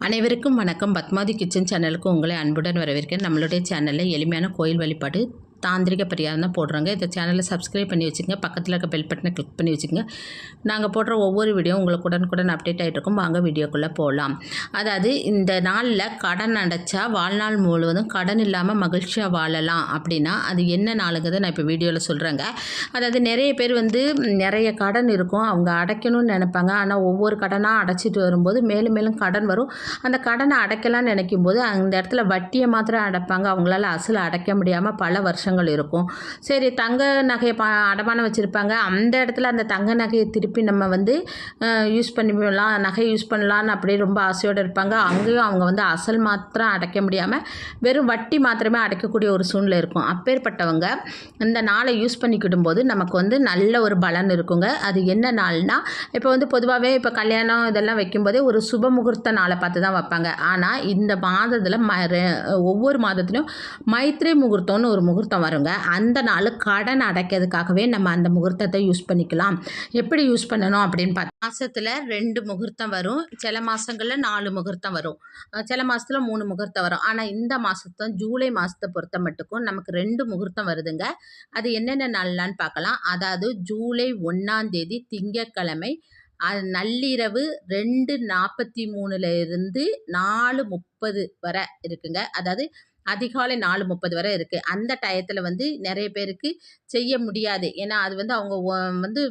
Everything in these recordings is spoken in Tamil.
அனைவருக்கும் வணக்கம். பத்மாதி கிச்சன் சேனலுக்கு உங்களை அன்புடன் வரவேற்கிறேன். நம்மளுடைய சேனலில் எளிமையான கோயில் வழிபாடு தாந்திரிக பரிகாரம் தான் போடுறாங்க. இந்த சேனலை சப்ஸ்கிரைப் பண்ணி வச்சுக்கோங்க. பக்கத்தில் இருக்க பெல் பட்டனை கிளிக் பண்ணி வச்சுக்கோங்க. நாங்கள் போடுற ஒவ்வொரு வீடியோ உங்களுக்கு உடனுக்குடன் அப்டேட் ஆகிட்டு இருக்கும். வாங்க வீடியோக்குள்ளே போகலாம் அதாவது இந்த நாளில் கடன் அடைச்சா வாழ்நாள் முழுவதும் கடன் இல்லாமல் மகிழ்ச்சியாக வாழலாம் அப்படின்னா அது என்ன நாளுங்கிறத நான் இப்போ வீடியோவில் சொல்கிறேங்க அதாவது நிறைய பேர் வந்து நிறைய கடன் இருக்கும். அவங்க அடைக்கணும்னு நினைப்பாங்க. ஆனால் ஒவ்வொரு கடனாக அடைச்சிட்டு வரும்போது மேலும் மேலும் கடன் வரும். அந்த கடனை அடைக்கலாம்னு நினைக்கும் போது அந்த இடத்துல வட்டியை மாத்திரம் அடைப்பாங்க. அவங்களால அசல் அடைக்க முடியாமல் பல வருஷம் வருஷங்கள் இருக்கும். சரி தங்க நகையை ப அடமானம் வச்சுருப்பாங்க. அந்த இடத்துல அந்த தங்க நகையை திருப்பி நம்ம வந்து யூஸ் பண்ணிக்கலாம் நகை யூஸ் பண்ணலான்னு அப்படியே ரொம்ப ஆசையோடு இருப்பாங்க. அங்கேயும் அவங்க வந்து அசல் மாத்திரம் அடைக்க முடியாமல் வெறும் வட்டி மாத்திரமே அடைக்கக்கூடிய ஒரு சூழ்நிலை இருக்கும். அப்பேற்பட்டவங்க இந்த நாளை யூஸ் பண்ணிக்கிடும் போது நமக்கு வந்து நல்ல ஒரு பலன் இருக்குங்க. அது என்ன நாள்னா இப்போ வந்து பொதுவாகவே இப்போ கல்யாணம் இதெல்லாம் வைக்கும்போதே ஒரு சுப முகூர்த்த நாளை பார்த்து தான் வைப்பாங்க. ஆனால் இந்த மாதத்தில் ம ஒவ்வொரு மாதத்துலையும் மைத்ரி முகூர்த்தம்னு ஒரு முகூர்த்தம் வருங்க. அந்த நாள் கடன் அடைக்கிறதுக்காகவே நம்ம அந்த முகூர்த்தத்தை யூஸ் பண்ணிக்கலாம். எப்படி யூஸ் பண்ணணும் அப்படின்னு பார்த்தா மாதத்தில் ரெண்டு முகூர்த்தம் வரும். சில மாதங்களில் நாலு முகூர்த்தம் வரும். சில மாதத்தில் மூணு முகூர்த்தம் வரும். ஆனால் இந்த மாதத்தும் ஜூலை மாதத்தை பொறுத்த மட்டுக்கும் நமக்கு ரெண்டு முகூர்த்தம் வருதுங்க. அது என்னென்ன நாள்லான்னு பார்க்கலாம் அதாவது ஜூலை ஒன்றாந்தேதி திங்கக்கிழமை அது நள்ளிரவு ரெண்டு நாற்பத்தி மூணுல இருந்து நாலு முப்பது வரை இருக்குங்க. அதாவது அதிகாலை நாலு முப்பது வரை இருக்குது அந்த டயத்தில் வந்து நிறைய பேருக்கு செய்ய முடியாது. ஏன்னா அது வந்து அவங்க வந்து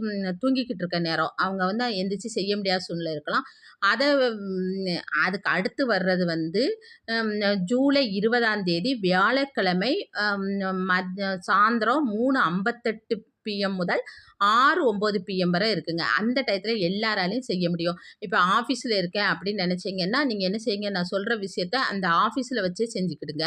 தூங்கிக்கிட்டு இருக்க நேரம். அவங்க வந்து எந்திரிச்சு செய்ய முடியாத சூழ்நிலை இருக்கலாம். அதை அதுக்கு அடுத்து வர்றது வந்து ஜூலை இருபதாம் தேதி வியாழக்கிழமை மத் சாயந்தரம் மூணு ஐம்பத்தெட்டு பிஎம் முதல் ஆறு ஒம்பது பிஎம் வரை இருக்குங்க. அந்த டயத்தில் எல்லாராலையும் செய்ய முடியும். இப்போ ஆஃபீஸில் இருக்கேன் அப்படின்னு நினச்சிங்கன்னா நீங்கள் என்ன செய்யுங்க? நான் சொல்கிற விஷயத்த அந்த ஆஃபீஸில் வச்சே செஞ்சுக்கிடுங்க.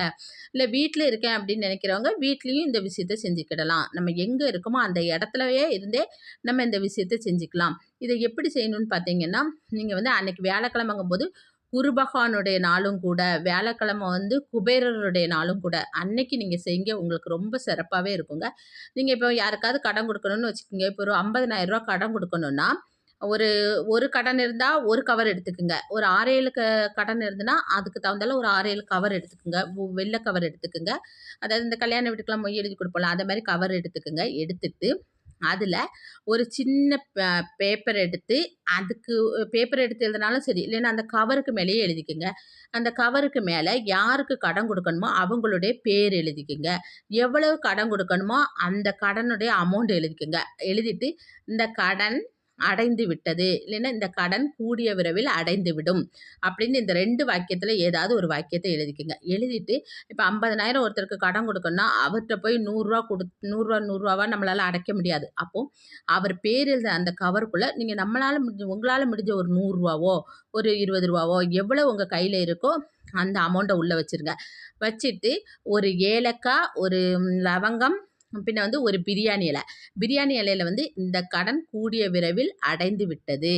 இல்லை வீட்டில் இருக்கேன் அப்படின்னு நினைக்கிறவங்க வீட்லேயும் இந்த விஷயத்த செஞ்சுக்கிடலாம். நம்ம எங்கே இருக்கோமோ அந்த இடத்துலவே இருந்தே நம்ம இந்த விஷயத்த செஞ்சுக்கலாம். இதை எப்படி செய்யணும்னு பார்த்தீங்கன்னா நீங்கள் வந்து அன்னைக்கு வியாழக்கிழமைங்கும் போது குருபகவானுடைய நாளும் கூட வியாழக்கிழமை வந்து குபேரருடைய நாளும் கூட அன்னைக்கு நீங்கள் செய்யுங்க. உங்களுக்கு ரொம்ப சிறப்பாகவே இருக்குங்க. நீங்கள் இப்போ யாருக்காவது கடன் கொடுக்கணும்னு வச்சுக்கோங்க. இப்போ ஒரு 50000 ரூபா கடன் கொடுக்கணும்னா ஒரு ஒரு கடன் இருந்தால் ஒரு கவர் எடுத்துக்குங்க. ஒரு ஆறு ஏழு க கடன் இருந்துன்னா அதுக்கு தகுந்தால ஒரு ஆறு ஏழு கவர் எடுத்துக்குங்க. வெள்ளை கவர் எடுத்துக்குங்க. அதாவது இந்த கல்யாண வீட்டுக்கெல்லாம் மொய் எழுதி கொடுப்போம்ல அந்த மாதிரி கவர் எடுத்துக்குங்க. எடுத்துட்டு அதில் ஒரு சின்ன பேப்பர் எடுத்து அதுக்கு பேப்பர் எடுத்து எழுதினாலும் சரி இல்லைன்னா அந்த கவருக்கு மேலேயே எழுதிக்குங்க. அந்த கவருக்கு மேலே யாருக்கு கடன் கொடுக்கணுமோ அவங்களுடைய பேர் எழுதிக்குங்க. எவ்வளவு கடன் கொடுக்கணுமோ அந்த கடனுடைய அமௌண்ட் எழுதிக்குங்க. எழுதிட்டு இந்த கடன் அடைந்து விட்டது. இல்லைன்னா இந்த கடன் கூடிய விரைவில் அடைந்து விடும். அப்படின்னு இந்த ரெண்டு வாக்கியத்தில் ஏதாவது ஒரு வாக்கியத்தை எழுதிக்கோங்க. எழுதிட்டு இப்போ ஐம்பதனாயிரம் ஒருத்தருக்கு கடன் கொடுக்கணும்னா அவர்கிட்ட போய் நூறுரூவா கொடு நூறுரூவா நூறுரூவாவா நம்மளால் அடைக்க முடியாது. அப்போ அவர் பேர் எழுத அந்த கவருக்குள்ளே நீங்கள் நம்மளால் முடிஞ்ச உங்களால் முடிஞ்ச ஒரு நூறுரூவாவோ ஒரு இருபது ரூபாவோ எவ்வளோ உங்கள் கையில் இருக்கோ அந்த அமௌண்ட்டை உள்ளே வச்சுருங்க. வச்சுட்டு ஒரு ஏலக்காய் ஒரு லவங்கம் பின்ன வந்து ஒரு பிரியாணி இலை. பிரியாணி இலையில வந்து இந்த கடன் கூடிய விரைவில் அடைந்து விட்டது.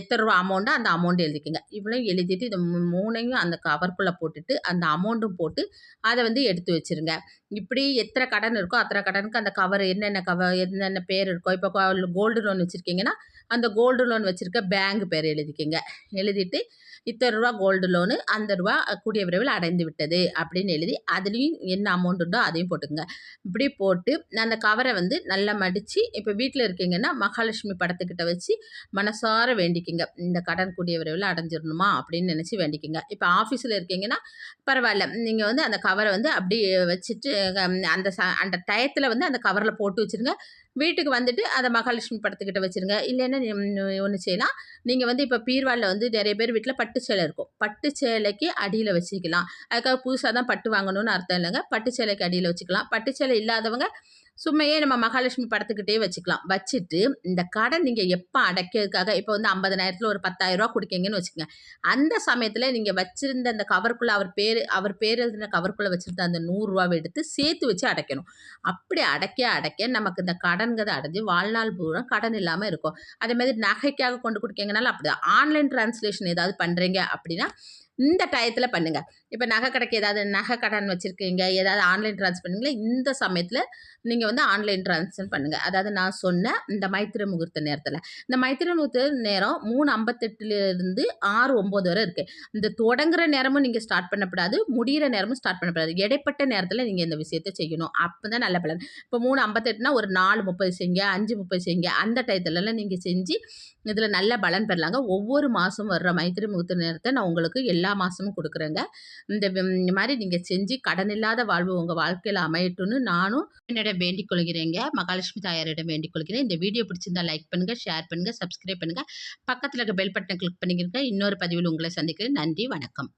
எத்தனை ரூபா அமௌண்ட்டோ அந்த அமௌண்ட் எழுதிக்கோங்க. இவ்வளோ எழுதிட்டு இந்த மூணையும் அந்த கவர்க்குள்ளே போட்டுட்டு அந்த அமௌண்ட்டும் போட்டு அதை வந்து எடுத்து வச்சிருங்க. இப்படி எத்தனை கடன் இருக்கோ அத்தனை கடனுக்கு அந்த கவர் என்னென்ன கவர் என்னென்ன பேர் இருக்கோ இப்போ கோல்டு லோன் வச்சுருக்கீங்கன்னா அந்த கோல்டு லோன் வச்சுருக்க பேங்க் பேர் எழுதிக்கோங்க. எழுதிட்டு இத்தனை ரூபா கோல்டு லோனு அந்த ரூபா கூடிய விரைவில் அடைந்து விட்டது அப்படின்னு எழுதி அதுலேயும் என்ன அமௌண்ட் உண்டோ அதையும் போட்டுக்கோங்க. இப்படி போட்டு அந்த கவரை வந்து நல்லா மடித்து இப்போ வீட்டில் இருக்கீங்கன்னா மகாலட்சுமி படத்துக்கிட்ட வச்சு மனசார வேண்டிக்கிங்க. இந்த கடன் கூடிய விரைவில் அடைஞ்சிடணுமா அப்படின்னு நினச்சி வேண்டிக்கிங்க. இப்போ ஆஃபீஸில் இருக்கீங்கன்னா பரவாயில்ல. நீங்கள் வந்து அந்த கவரை வந்து அப்படியே வச்சுட்டு அந்த ச அந்த டயத்தில் வந்து அந்த கவரில் போட்டு வச்சுருங்க. வீட்டுக்கு வந்துட்டு அதை மகாலட்சுமி படத்துக்கிட்ட வச்சுருங்க. இல்லைன்னா ஒன்று செய்யலாம். நீங்கள் வந்து இப்போ பீர்வாலில் வந்து நிறைய பேர் வீட்டில் பட்டு சேலை இருக்கும். பட்டு சேலைக்கு அடியில் வச்சுக்கலாம். அதுக்காக புதுசாக தான் பட்டு வாங்கணும்னு அர்த்தம் இல்லைங்க. பட்டு சேலைக்கு அடியில் வச்சுக்கலாம். பட்டு சேலை இல்லாதவங்க சும்மையே நம்ம மகாலட்சுமி படத்துக்கிட்டே வச்சுக்கலாம். வச்சுட்டு இந்த கடன் நீங்கள் எப்போ அடைக்கிறதுக்காக இப்போ வந்து ஐம்பதனாயிரத்தில் ஒரு பத்தாயிரம் ரூபா கொடுக்கீங்கன்னு வச்சுக்கோங்க. அந்த சமயத்தில் நீங்கள் வச்சிருந்த அந்த கவருக்குள்ளே அவர் பேர் அவர் பேர் எழுதின கவருக்குள்ளே வச்சுருந்த அந்த நூறுரூவாவை எடுத்து சேர்த்து வச்சு அடைக்கணும். அப்படி அடைக்க அடைக்க நமக்கு இந்த கடன்கிறத அடைஞ்சு வாழ்நாள் பூரா கடன் இல்லாமல் இருக்கும். அதே மாதிரி நகைக்காக கொண்டு கொடுக்கீங்கனாலும் அப்படிதான். ஆன்லைன் டிரான்ஸ்லேஷன் ஏதாவது பண்ணுறீங்க அப்படின்னா இந்த டயத்தில் பண்ணுங்கள் இப்போ நகை கடைக்கு ஏதாவது நகை கடன் வச்சுருக்கீங்க ஏதாவது ஆன்லைன் ட்ரான்ஸ்ஃபர் பண்ணீங்களா இந்த சமயத்தில் நீங்கள் வந்து ஆன்லைன் ட்ரான்ஸ்ஃபர் பண்ணுங்கள் அதாவது நான் சொன்ன இந்த மைத்திர முகூர்த்த நேரத்தில். இந்த மைத்திர முகூர்த்த நேரம் மூணு ஐம்பத்தெட்டுலேருந்து ஆறு ஒம்பது வரை இருக்குது இந்த தொடங்குற நேரமும் நீங்கள் ஸ்டார்ட் பண்ணக்கூடாது முடிகிற நேரமும் ஸ்டார்ட் பண்ணக்கூடாது இடைப்பட்ட நேரத்தில் நீங்கள் இந்த விஷயத்தை செய்யணும். அப்போ தான் நல்ல பலன். இப்போ மூணு ஐம்பத்தெட்டுனா ஒரு நாலு முப்பது செய்யுங்க அஞ்சு முப்பது செய்யுங்க. அந்த டயத்துலலாம் நீங்கள் செஞ்சு இதில் நல்ல பலன் பெறலாங்க. ஒவ்வொரு மாதம் வர்ற மைத்திரி முகூர்த்த நேரத்தை நான் உங்களுக்கு எல்லா எல்லா மாதமும் கொடுக்குறேங்க. இந்த இந்த மாதிரி நீங்கள் செஞ்சு கடன் இல்லாத வாழ்வு உங்கள் வாழ்க்கையில் அமையட்டும்னு நானும் என்னிடம் வேண்டிக் கொள்கிறேங்க. மகாலட்சுமி தாயாரிடம் வேண்டிக் கொள்கிறேன். இந்த வீடியோ பிடிச்சிருந்தா லைக் பண்ணுங்கள் ஷேர் பண்ணுங்கள் சப்ஸ்கிரைப் பண்ணுங்கள் பக்கத்தில் இருக்க பெல் பட்டனை கிளிக் பண்ணிக்கிறேங்க இன்னொரு பதிவில் உங்களை சந்திக்கிறேன். நன்றி வணக்கம்.